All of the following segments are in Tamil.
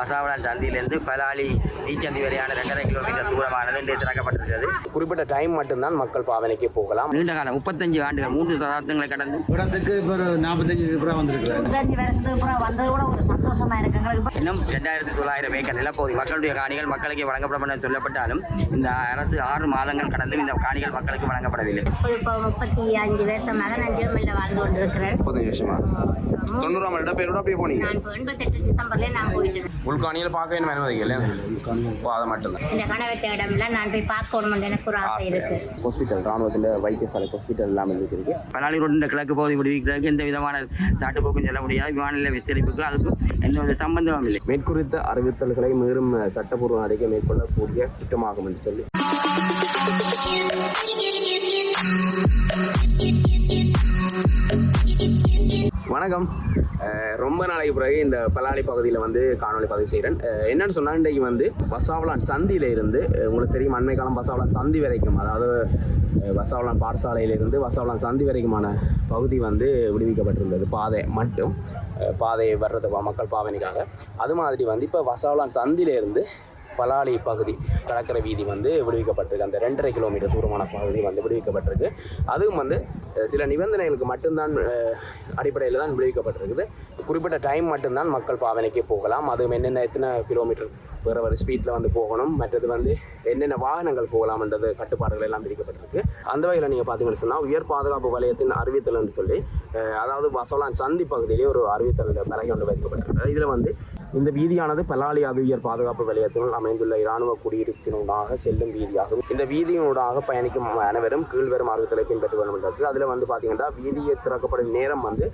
பசாவளான் சந்தியிலிருந்து பலாலி ஈச்சந்தி வரையான ரெண்டரை கிலோமீட்டர் தூரமானது இன்று திறக்கப்பட்டிருக்கிறது. குறிப்பிட்ட டைம் மட்டும்தான் மக்கள் பாவனைக்கு போகலாம். நீண்ட காலம் முப்பத்தஞ்சு ஆண்டுகள் மூன்று தசாப்தங்களை கடந்து. இடத்துக்கு இப்போ நாற்பத்தஞ்சு அப்புறம் இப்ப இன்னும் ரெண்டாயிரத்தி தொள்ளாயிரம் ஏக்கர் நிலப்பகுதி மக்களுடைய காணிகள் மக்களுக்கு வழங்கப்படும் என சொல்லப்பட்டாலும் இந்த அரசு ஆறு மாதங்கள் கடந்தும் இந்த காணிகள் மக்களுக்கு வழங்கப்படவில்லை. இப்போ முப்பத்தி அஞ்சு வருஷமாக நான் ஜெர்மனியில் வாழ்ந்து கொண்டிருக்கிறேன். முப்பத்தஞ்சு வருஷமா? தொண்ணூறாம் இடப்பெயரோட அப்படியே போனீங்க? நான் இப்போ எண்பத்தெட்டு டிசம்பர்லேயே நான் போயிட்டேன் உள்காணியில் பார்க்க வேணும் அனுமதிக்கல இப்போ அதை மட்டும்தான் இந்த கணவற்ற இடம்லாம் நான் போய் பார்க்கணும்னு எனக்கு ஒரு ஆசை இருக்கு ஹாஸ்பிட்டல் ராணுவத்தில் வைத்தியசாலை ஹாஸ்பிட்டல் எல்லாம் இருக்கு பலாலி ரோடு இந்த கிழக்கு பகுதி விடுவிக்கிறதுக்கு எந்த விதமான சாட்டுப்போக்கும் செல்ல முடியாது விமான நிலைய விஸ்தரிப்புக்கு அதுக்கும் எந்த வித சம்பந்தமும் இல்லை மேற்குறித்த அறிவித்தல்களை மீறும் சட்டப்பூர்வ நடவடிக்கை மேற்கொள்ளக்கூடிய குற்றமாகும் என்று சொல்லி வணக்கம் ரொம்ப நாளைக்கு பிறகு இந்த பல்லாளி பகுதியில் வந்து காணொளி பதிவு செய்கிறேன் என்னென்னு சொன்னால் இன்றைக்கு வந்து பசாவலான் சந்தியில் இருந்து உங்களுக்கு தெரியும் அண்மை காலம் பசாவலான் சந்தி வரைக்கும் அதாவது அஹ் பாடசாலையிலிருந்து பசாவலான் சந்தி வரைக்குமான பகுதி வந்து விடுவிக்கப்பட்டிருந்தது பாதை மட்டும். பாதையை பாதை வர்றது மக்கள் பாவனைக்காக. அது மாதிரி வந்து இப்போ பசாவலான் சந்தியிலேருந்து பலாலி பகுதி கடற்கரை வீதி வந்து விடுவிக்கப்பட்டிருக்கு அந்த ரெண்டரை கிலோமீட்டர் தூரமான பகுதி வந்து விடுவிக்கப்பட்டிருக்கு அதுவும் வந்து சில நிபந்தனைகளுக்கு மட்டும்தான் அடிப்படையில் தான் விடுவிக்கப்பட்டிருக்குது குறிப்பிட்ட டைம் மட்டும்தான் மக்கள் பாவனைக்கு போகலாம் அதுவும் என்னென்ன எத்தனை கிலோமீட்டர் வேற ஒரு ஸ்பீடில் வந்து போகணும் மற்றது வந்து என்னென்ன வாகனங்கள் போகலாம்ன்றது கட்டுப்பாடுகள் எல்லாம் விதிக்கப்பட்டிருக்கு அந்த வகையில் நீங்கள் பார்த்தீங்கன்னு சொன்னால் உயர் பாதுகாப்பு வலயத்தின் அறிவித்தல்னு சொல்லி அதாவது வசோலான் சந்தி பகுதியிலேயே ஒரு அறிவித்தல் பலகை ஒன்று வைக்கப்பட்டிருக்கு இதில் வந்து இந்த வீதியானது பலாலி அது பாதுகாப்பு வலயத்தினுள் அமைந்துள்ள இராணுவ குடியிருப்பினூடாக செல்லும் வீதியாகும். இந்த வீதியினூடாக பயணிக்கும் அனைவரும் கீழ்வரும் மார்க்கத்தில் பின்பற்ற வேண்டும் என்றது அதில் வந்து பார்த்தீங்கன்னா வீதியை திறக்கப்படும் நேரம் வந்து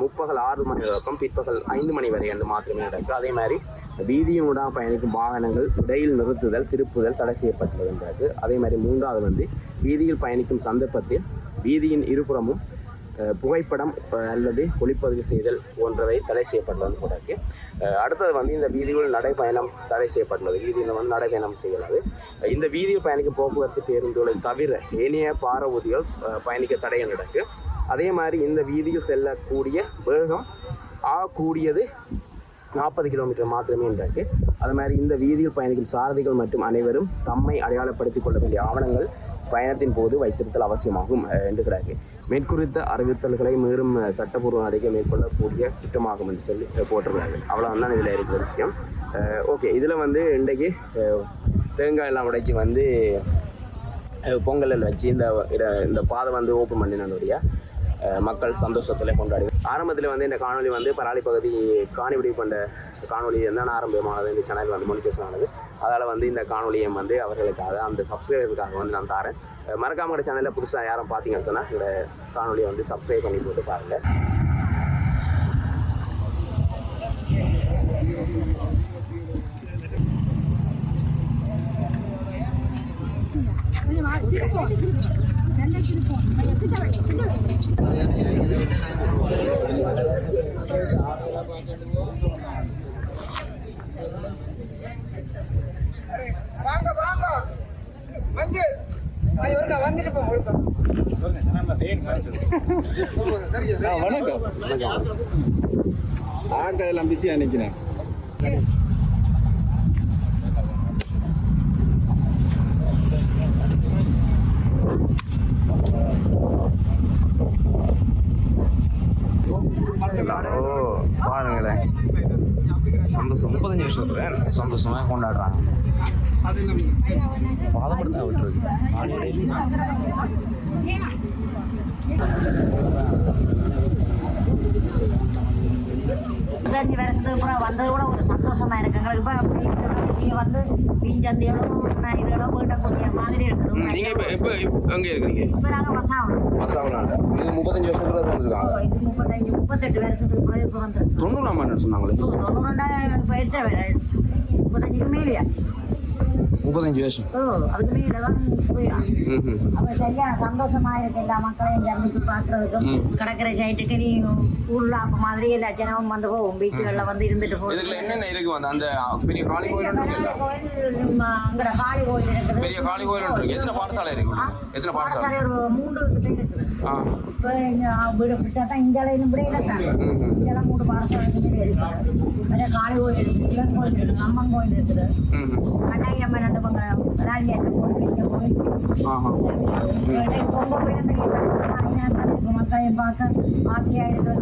முப்பகல் முற்பகல் ஆறு மணி வரைக்கும் பிற்பகல் ஐந்து மணி வரை என்று மாத்திரமே நடக்கும். அதே மாதிரி வீதியினூடாக பயணிக்கும் வாகனங்கள் இடையில் நிறுத்துதல் திருப்புதல் தடை செய்யப்பட்டுள்ளது அதே மாதிரி மூன்றாவது வந்து வீதியில் பயணிக்கும் சந்தர்ப்பத்தில் வீதியின் இருபுறமும் புகைப்படம் அல்லது ஒளிப்பதிவு செய்தல் போன்றவை தடை செய்யப்பட்டுள்ளது கூட இருக்கு அடுத்தது வந்து இந்த வீதியில் நடைப்பயணம் தடை செய்யப்பட்டுள்ளது வீதியில் வந்து நடைபயணம் செய்யலாது. இந்த வீதியில் பயணிக்கும் போக்குவரத்து பேருந்துகளை தவிர ஏனைய பார ஊதிகள் பயணிக்க தடை நடக்கு. அதே மாதிரி இந்த வீதியில் செல்லக்கூடிய வேகம் ஆகக்கூடியது நாற்பது கிலோமீட்டர் மாத்திரமே இருக்கு அது மாதிரி இந்த வீதியில் பயணிக்கும் சாரதிகள் மற்றும் அனைவரும் தம்மை அடையாளப்படுத்திக் கொள்ள வேண்டிய ஆவணங்கள் பயணத்தின் போது வைத்திருத்தல் அவசியமாகும் அஹ், என்று மேற்குறித்த அறிவித்தல்களை மீறும் சட்டப்பூர்வ நடவடிக்கை மேற்கொள்ளக்கூடிய குற்றமாகும் என்று சொல்லி அஹ், போட்டிருக்கிறார்கள் அவ்வளோதான் இதில் இருக்கிற விஷயம். ஓகே இதில் வந்து இன்றைக்கு தேங்காய் எல்லாம் உடைச்சி வந்து பொங்கலில் வச்சு இந்த இதை இந்த பாதை வந்து ஓப்பன் பண்ணினதுடைய மக்கள் சந்தோஷத்தில் கொண்டாடி ஆரம்பத்தில் வந்து இந்த காணொலி வந்து பராளி பகுதி காணிவிடி கொண்ட காணொலி என்ன ஆரம்பமானது இந்த சேனல் வந்து மொழிபேசம் ஆனது அதால் வந்து இந்த காணொலியை வந்து அவர்களுக்காக அந்த சப்ஸ்கிரைபருக்காக வந்து நான் தரேன் மறக்காம சேனலில் புதுசாக யாரும் பார்த்தீங்கன்னு சொன்னால் இந்த காணொலியை வந்து சப்ஸ்கிரைப் பண்ணி போட்டு பாருங்கள் வாங்க வாங்க வந்து ஒருக்கா வந்துட்டு போ ஒருக்கா ஆட்கள் எல்லாம் பிஸியாக நிற்கிறேன் ஓ பாருங்களேன் சந்தோஷம். முப்பத்தஞ்சு வருஷத்துல சந்தோஷமாக கொண்டாடுறாங்க. பாதப்படுத்த விட்டுருக்கு இருபத்தஞ்சு வருஷத்துக்கு அப்புறம் வந்தது கூட ஒரு சந்தோஷமா இருக்கு. எங்களுக்கு இப்ப நீங்க வந்து பீஞ்சந்தியோட நான் இதோட போயிட்டக்கூடிய மாதிரி இருக்குது. நீங்கள் இப்போ இப்போ எங்கே இருக்கிறீங்க இப்ப நாங்க மசாவளம் மசாவலாண்ட இது முப்பத்தஞ்சு வருஷத்துல வந்துருக்காங்க. இது முப்பத்தஞ்சு முப்பத்தெட்டு வருஷத்துக்கு பிறகு இப்ப வந்து தொண்ணூறாம் ஆண்டு சொன்னாங்களே. தொண்ணூறு ஆயிடுச்சு முப்பத்தஞ்சுக்கு மேலேயா முப்பத்தஞ்சு வருஷம் ஓ அதுக்கு தான் போயிடும் அப்ப சரியான சந்தோஷமா இருக்கு எல்லா மக்களையும் சந்திச்சு பார்க்கறதுக்கும் கடற்கரை சைட்டுக்கு நீ ஊர்ல அப்ப மாதிரி எல்லா ஜனமும் வந்து போவோம் பீச்சுகள்ல வந்து இருந்துட்டு போகும் இதுல என்னென்ன இருக்கு வந்து அந்த பெரிய காளி கோயில் காளி இருக்குது பெரிய காளி இருக்கு எத்தனை பாடசாலை இருக்கு? எத்தனை பாடசாலை ஒரு மூன்று இப்போ இங்கே வீடு விட்டா தான் மூணு பாடசாலைக்கு நிறைய காளி கோயில் இருக்குது சிவன் கோயில் இருக்குது அம்மன் கோயில் இருக்குது ம் கண்ணாயிரம் ரெண்டு பங்க விளாடியாட்ட கோயில் பெரிய கோயில் ஆஹா பொங்க போய் பெரிய சந்தோஷமாக மக்களை பார்க்க ஆசையாக இருக்கிற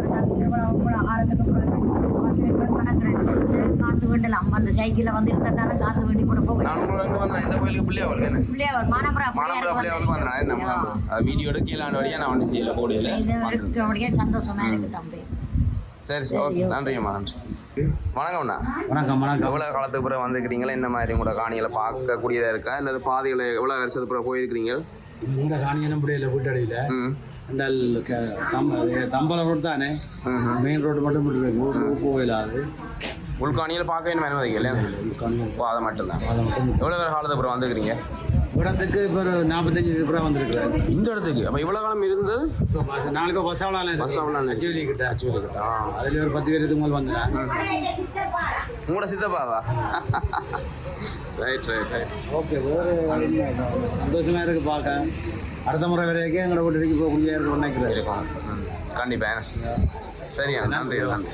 ஆரம்பத்துக்கு காத்து வேண்டலாம் அந்த சைக்கிள்ல வந்து இருக்கிறதால காத்து வேண்டி கூட போக நான் உங்களை வந்து வந்தேன் இந்த கோயிலுக்கு பிள்ளையா வருது என்ன பிள்ளையார் மானபுரம் மானம்பரம் பிள்ளையாவுக்கு வந்தேன் நம்ம வீடியோ எடுக்கலான வழியா நான் வந்து செய்யல போடையில இது இருக்கிறபடியே சந்தோஷமா இருக்கு தம்பி சரி சரி ஓகே நன்றிம்மா நன்றி வணக்கம்ண்ணா வணக்கம். வணக்கம் எவ்வளோ காலத்துக்கு பிறகு வந்துக்கிறீங்களா என்ன மாதிரி உங்களோட காணிகளை பார்க்கக்கூடியதாக இருக்கா இல்லை பாதைகளை எவ்வளோ வருஷத்துக்கு பிறகு போயிருக்கிறீங்க இந்த காணியனும் முடியல வீட்டடியில் தம்ப தம்பல ரோடு தானே? மெயின் ரோடு மட்டும் விட்டுருக்கு ஊருக்கு போயிடாது உள்காணியில் பார்க்க வேணும் அனுமதிக்க இல்லையா காணியம் இப்போ அதை மட்டும்தான். எவ்வளோ பேர் காலத்துக்கு பிறகு வந்துக்கிறீங்க இடத்துக்கு இப்போ ஒரு நாற்பத்தஞ்சு ரூபா வந்திருக்கிறாரு. இந்த இடத்துக்கு? அப்போ இவ்வளோ காலம் இருந்தது? நாளைக்கு பஸ் ஆகலாம் அச்சுவலி கிட்ட. அச்சுவலி கிட்ட. அதுல ஒரு பத்து பேருக்கு முதல் வந்தேன் உங்களோட சித்தப்பாவா? ரைட் ரைட் ரைட் ஓகே வேறு சந்தோஷமா இருக்கு பார்க்க. அடுத்த முறை வரைக்கும் எங்களோட வீட்டுக்கு போக இருக்கும் ம். கண்டிப்பாக சரியா. நன்றி நன்றி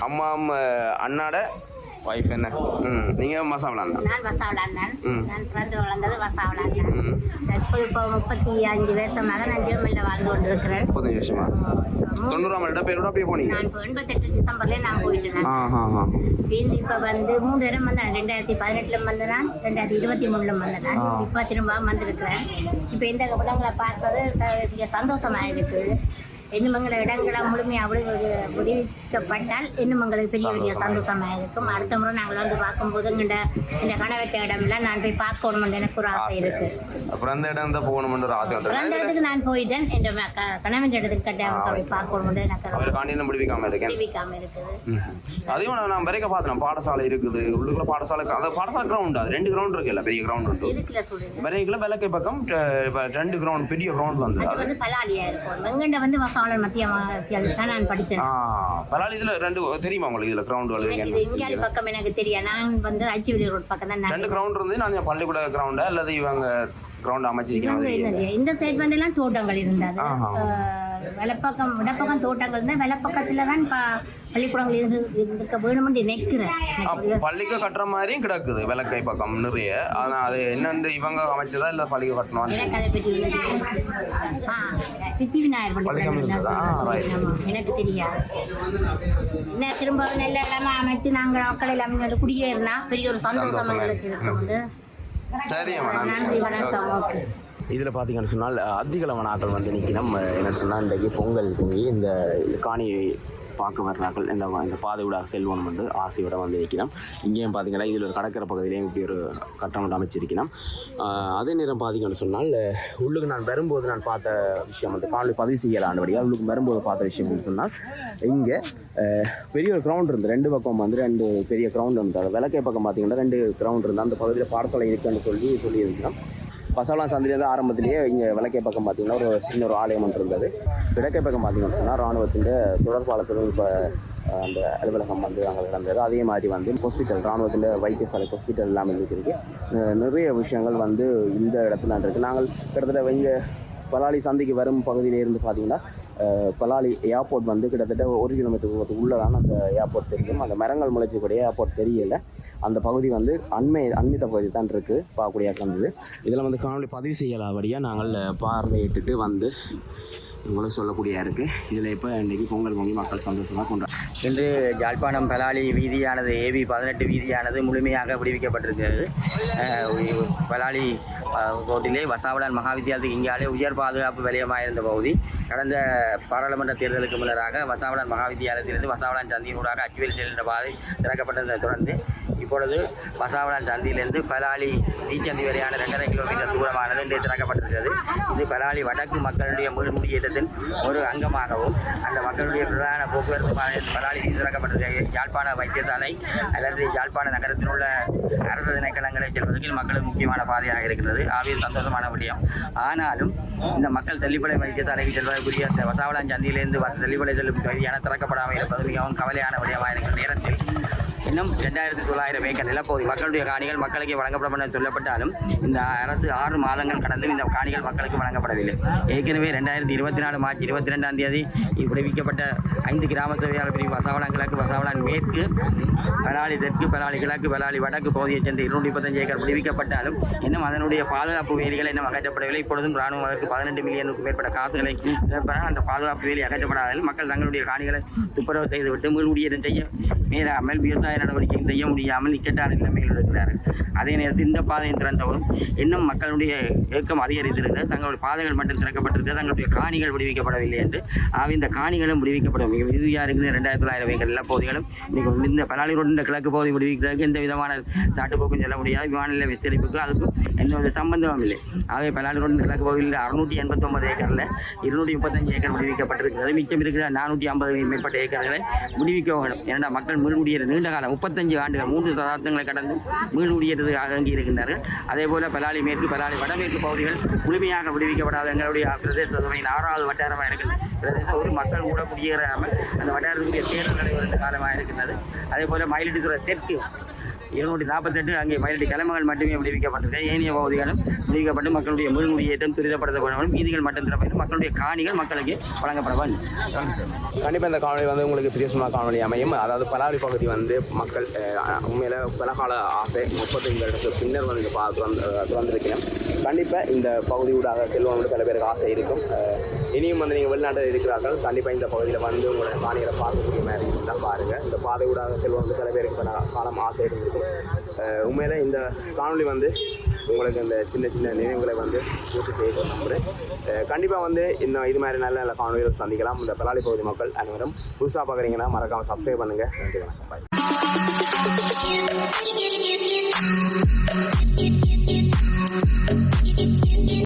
அம்மா அம்மா, அண்ணாட ஒய்ஃப் என்ன? ம். நீங்கள் நான் வசாவளான் தான். நான் பிறந்து வளர்ந்தது வசாவளான் தான். தற்போது இப்போ முப்பத்தி அஞ்சு வருஷமாக நான் ஜெர்மனியில் வாழ்ந்து கொண்டிருக்கிறேன். முப்பத்தஞ்சு வருஷமா? தொண்ணூறாம் ரெண்டு பேரோட அப்படியே போனீங்க? நான் இப்போ எண்பத்தெட்டு டிசம்பர்லேயே நான் போயிட்டேன் ஆ ஆ ஆ வீந்து இப்போ வந்து மூணு தரம் வந்தேன் ரெண்டாயிரத்தி பதினெட்டுல வந்தேன். ரெண்டாயிரத்தி இருபத்தி மூணுல வந்தேன். இப்போ திரும்ப வந்திருக்கிறேன். இப்போ இந்த இடங்களை பார்ப்பது ச- இங்க சந்தோஷமா இருக்கு. இன்னும் எங்களை இடங்களை முழுமையாக விடு விடுவிக்கப்பட்டால் இன்னும் எங்களுக்கு பெரிய பெரிய சந்தோஷமா இருக்கும். அடுத்த முறை நாங்கள் வந்து பார்க்கும்போது எங்கள்ட இந்த கணவற்ற இடம்லாம் நான் போய் பார்க்கணும்னு எனக்கு ஒரு ஆசை இருக்கு. அப்புறம் அந்த இடம் தான் போகணும்னு ஒரு ஆசை வந்து இடத்துக்கு நான் போயிட்டேன். என் கணவன் இடத்துக்கு கட்டாயம் போய் பார்க்கணும்னு எனக்கு காண்டினம் பிடிக்காம இருக்கேன். இருக்குது. அதையும் நான் நான் வரைக்க பார்த்தேன் பாடசாலை இருக்குது. உள்ளுக்குள்ள பாடசாலை அந்த பாடசாலை கிரவுண்ட் அது. ரெண்டு கிரவுண்ட் இருக்குல்ல பெரிய கிரவுண்ட் உண்டு வரைக்குள்ள விளக்கை பக்கம் ரெண்டு கிரவுண்ட் பெரிய கிரவுண்ட் வந்து அது வந்து பலாலியா இருக்கும். வெங்கண்ட வந்து வசாவளன் மத்திய மத்தியால் தான் நான் படித்தேன். பரவாயில்ல இதுல ரெண்டு தெரியுமா உங்களுக்கு இதுல கிரவுண்ட் இது இங்காலி பக்கம் எனக்கு தெரியும் நான் வந்து அச்சுவலி ரோட் பக்கம் தான் நான் ரெண்டு கிரவுண்ட் இருந்து நான் பள்ளிக்கூட கிரவுண்டா அல்லது இவங்க கிரவுண்ட் என்னது, இந்த சைடு வந்து எல்லாம் தோட்டங்கள் இருந்தது. வலப்பக்கம் இடப்பக்கம் தோட்டங்கள் இருந்தால் வலப்பக்கத்துல தான் பள்ளிக்கூடங்கள் இருந்து இருக்க வேணும்னு நினைக்கிறேன். பள்ளிக்கு கட்டுற மாதிரியும் கிடக்குது விளக்கை பக்கம் நிறைய. ஆனா அது என்னன்னு இவங்க அமைச்சதா இல்ல பள்ளிக்கு கட்டணும் சித்தி விநாயகர் எனக்கு தெரியாது. என்ன திரும்ப நல்ல இடமா அமைச்சு நாங்கள் மக்கள் எல்லாமே வந்து குடியேறினா பெரிய ஒரு சந்தோஷம் எங்களுக்கு இருக்கு. இருக்கும் சரி நன்றி. வணக்கம். ஓகே. இதில் பார்த்தீங்கன்னு சொன்னால் அதிகளவனாக்கள் வந்து நிற்கணும் என்னன்னு சொன்னால் இன்றைக்கு பொங்கல் தூங்கி இந்த காணியை பார்க்க வர்றார்கள். இந்த இந்த பாதை விடாக செல்வம் வந்து ஆசையோட வந்து நிற்கணும் இங்கேயும் பார்த்தீங்கன்னா இதில் ஒரு கடற்கரை பகுதியிலையும் இப்படி ஒரு கட்டணம் அமைச்சிருக்கணும் அதே நேரம் பார்த்தீங்கன்னு சொன்னால் உள்ளுக்கு நான் வரும்போது நான் பார்த்த விஷயம் வந்து காலை பதிவு செய்யலாண்டபடியாக உள்ளுக்கு வரும்போது பார்த்த விஷயம்னு சொன்னால் இங்கே பெரிய ஒரு கிரவுண்ட் இருந்து ரெண்டு பக்கம் வந்து ரெண்டு பெரிய கிரவுண்ட் இருந்தது விளக்கை பக்கம் பார்த்தீங்கன்னா ரெண்டு கிரவுண்ட் இருந்தால் அந்த பகுதியில் பாடசாலை இருக்குன்னு சொல்லி சொல்லியிருக்கிறோம் பசவலாம் சந்திலேருந்து ஆரம்பத்திலேயே இங்கே விளக்கை பக்கம் பார்த்தீங்கன்னா ஒரு சின்ன ஒரு ஆலயம் ஒன்று இருந்தது. கிழக்கை பக்கம் பார்த்தீங்கன்னு சொன்னால் ராணுவத்தின் தொடர்பாளத்துடன் இப்போ அந்த அலுவலகம் வந்து அங்கே நடந்தது. அதே மாதிரி வந்து ஹாஸ்பிட்டல் ராணுவத்தின் வைத்தியசாலை ஹாஸ்பிட்டல் எல்லாமே இருக்கிறதுக்கு நிறைய விஷயங்கள் வந்து இந்த இடத்துல இருக்குது நாங்கள் கிட்டத்தட்ட இங்கே பலாலி சந்தைக்கு வரும் பகுதியிலேருந்து பார்த்தீங்கன்னா பலாலி ஏர்போர்ட் வந்து கிட்டத்தட்ட ஒரு கிலோமீட்டருக்கு தான் அந்த ஏர்போர்ட் தெரியும். அந்த மரங்கள் முளைச்சக்கூடிய ஏர்போர்ட் தெரியல. அந்த பகுதி வந்து அண்மை அண்மித்த பகுதி தான் இருக்குது பார்க்கக்கூடிய இருந்தது இதில் வந்து காணொலி பதிவு செய்யலாபடியாக நாங்கள் பார்வையிட்டுட்டு வந்து உங்களுக்கு சொல்லக்கூடிய இருக்குது இதில் இப்போ இன்றைக்கி பொங்கல் பொங்கி மக்கள் சந்தோஷமாக கொண்டாடுறாங்க இன்று யாழ்ப்பாணம் பலாலி வீதியானது ஏவி பதினெட்டு வீதியானது முழுமையாக விடுவிக்கப்பட்டிருக்கிறது. பலாலி கோட்டிலே ரோட்டிலே வசாவடான் மகாவித்தியாலயத்துக்கு இங்காலே உயர் பாதுகாப்பு வலயமாக இருந்த பகுதி. கடந்த பாராளுமன்ற தேர்தலுக்கு முன்னராக வசாவளன் மகாவித்தியாலயத்திலிருந்து வசாவடான் சந்தியினூடாக அச்சுவேல் செல்கின்ற பாதை திறக்கப்பட்டதை தொடர்ந்து இப்பொழுது வசாவளன் சந்தியிலிருந்து பலாலி நீச்சந்தி வரையான ரெண்டரை கிலோமீட்டர் தூரமானது இன்று திறக்கப்பட்டிருக்கிறது. இது பலாலி வடக்கு மக்களுடைய முன்முடியேற்றத்தின் ஒரு அங்கமாகவும் அந்த மக்களுடைய பிரதான போக்குவரத்து பலாலி திறக்கப்பட்டிருக்கிறது. யாழ்ப்பாண வைத்தியசாலை அல்லது யாழ்ப்பாண நகரத்தில் உள்ள அரசு திணைக்களங்களை செல்வதற்கு மக்களுக்கு முக்கியமான பாதையாக இருக்கிறது. ஆவிய சந்தோஷமான விடயம். ஆனாலும் இந்த மக்கள் தள்ளிப்படை வைத்தியசாலைக்கு செல்வது குறிப்பிடத்தக்கக்கூடிய அந்த வசாவளான் சந்தியிலிருந்து வ- தெளிவடை செல்லும் பகுதியான திறக்கப்படாமல் இருப்பது மிகவும் கவலையான விடயமாக இருக்கிற நேரத்தில். இன்னும் ரெண்டாயிரத்தி தொள்ளாயிரம் ஏக்கர் நிலப்பகுதி. மக்களுடைய காணிகள் மக்களுக்கு வழங்கப்படும் என சொல்லப்பட்டாலும் இந்த அரசு ஆறு மாதங்கள் கடந்தும் இந்த காணிகள் மக்களுக்கு வழங்கப்படவில்லை. ஏற்கனவே ரெண்டாயிரத்தி இருபத்தி நாலு மார்ச் இருபத்தி ரெண்டாம் தேதி விடுவிக்கப்பட்ட ஐந்து கிராம சபையாளர் பிரிவு வசாவளான் கிழக்கு வசாவளான் மேற்கு பலாலி தெற்கு பலாலி கிழக்கு பலாலி வடக்கு பகுதியைச் சேர்ந்த இருநூற்றி முப்பத்தஞ்சு ஏக்கர் விடுவிக்கப்பட்டாலும் இன்னும் அதனுடைய பாதுகாப்பு வேலிகள் இன்னும் அகற்றப்படவில்லை. இப்பொழுதும் ராணுவம் அதற்கு பதினெட்டு மில்லியனுக்கும் மேற்பட்ட காசுகளை அந்த பாதுகாப்பு வேலை அகற்றப்படாததால் மக்கள் தங்களுடைய காணிகளை துப்புரவு செய்துவிட்டு மீள்குடியேற்றம் செய்ய மேலாமல் விவசாய நடவடிக்கை செய்ய முடியாமல் இக்கட்டான நிலைமையில் இருக்கிறார்கள். அதே நேரத்தில் இந்த பாதையை திறந்தவரும் இன்னும் மக்களுடைய இயக்கம் அதிகரித்திருக்கிறது தங்களுடைய பாதைகள் மட்டும் திறக்கப்பட்டிருக்கிறது தங்களுடைய காணிகள் விடுவிக்கப்படவில்லை என்று ஆக இந்த காணிகளும் விடுவிக்கப்படும். மிக இறுதியாக இருக்கிற ரெண்டாயிரத்தி தொள்ளாயிரம் ஏக்கர் எல்லா பகுதிகளும் இன்னைக்கு இந்த பலாலி ரோடு இந்த கிழக்கு பகுதி விடுவிக்கிறதுக்கு எந்த விதமான சாட்டுப்போக்கும் செல்ல முடியாது. விமான நிலைய விஸ்தரிப்புக்கு அதுக்கும் எந்த வித சம்பந்தமும் இல்லை. ஆகவே பலாலி ரோடு கிழக்கு பகுதியில் அறுநூற்றி எண்பத்தொம்பது ஏக்கரில் இருநூற்றி முப்பத்தஞ்சு ஏக்கர் விடுவிக்கப்பட்டிருக்கிறது. மிச்சம் இருக்கிற நானூற்றி ஐம்பது மேற்பட்ட ஏக்கர்களை விடுவிக்க வேண்டும். ஏன்னா மக்கள் மீள்குடியேற நீண்ட காலம் முப்பத்தஞ்சு ஆண்டுகள் மூன்று சதாப்தங்களை கடந்து மீள்குடியேறதுக்காக அங்கி இருக்கின்றார்கள். அதே போல பலாலி மேற்கு பலாலி வடமேற்கு பகுதிகள் முழுமையாக விடுவிக்கப்படாத எங்களுடைய பிரதேச சபையின் ஆறாவது வட்டாரமாக இருக்கிறது பிரதேசம் ஒரு மக்கள் கூட குடியேறாமல் அந்த வட்டாரத்துக்குரிய தேர்தல் நடைபெறுகின்ற காலமாக இருக்கின்றது. அதே போல மயிலிட்டுத்துறை தெற்கு இருநூற்றி நாற்பத்தெட்டு அங்கே மயிலடி கிழமைகள் மட்டுமே விடுவிக்கப்பட்டது ஏனைய பகுதிகளும் விடுவிக்கப்பட்டு மக்களுடைய முன்குடியேற்றம் துரிதப்படுத்தப்பட வேண்டும் வீதிகள் மட்டும் திறப்படும் மக்களுடைய காணிகள் மக்களுக்கு வழங்கப்பட கண்டிப்பாக இந்த காணொலி வந்து உங்களுக்கு பிரியசமான காணொலி அமையும். அதாவது பலாவடி பகுதி வந்து மக்கள் உண்மையில் உண்மையில பலகால ஆசை முப்பத்தஞ்சு வருடத்துக்கு பின்னர் வந்து பார்த்து வந்து வந்திருக்கிறேன் கண்டிப்பாக இந்த பகுதி ஊடாக செல்வங்களுக்கு பல பேருக்கு ஆசை இருக்கும். இனியும் வந்து நீங்கள் வெளிநாட்டில் இருக்கிறார்கள் கண்டிப்பாக இந்த பகுதியில் வந்து உங்களோட காணிகளை பார்க்கக்கூடிய மாதிரி இருந்தால் பாருங்கள் இந்த பாதை ஊடாக செல்வம் வந்து சில பேருக்கு இப்போ காலம் ஆசை இருந்திருக்கும். உண்மையில் இந்த காணொலி வந்து உங்களுக்கு இந்த சின்ன சின்ன நினைவுகளை வந்து பூர்த்தி செய்து நம்புகிறேன் கண்டிப்பாக வந்து இன்னும் இது மாதிரி நல்ல நல்ல காணொலிகள் சந்திக்கலாம். இந்த பலாளி பகுதி மக்கள் அனைவரும் புதுசாக பார்க்குறீங்கன்னா மறக்காமல் சப்ஸ்கிரைப் பண்ணுங்கள் நன்றி வணக்கம். பாய்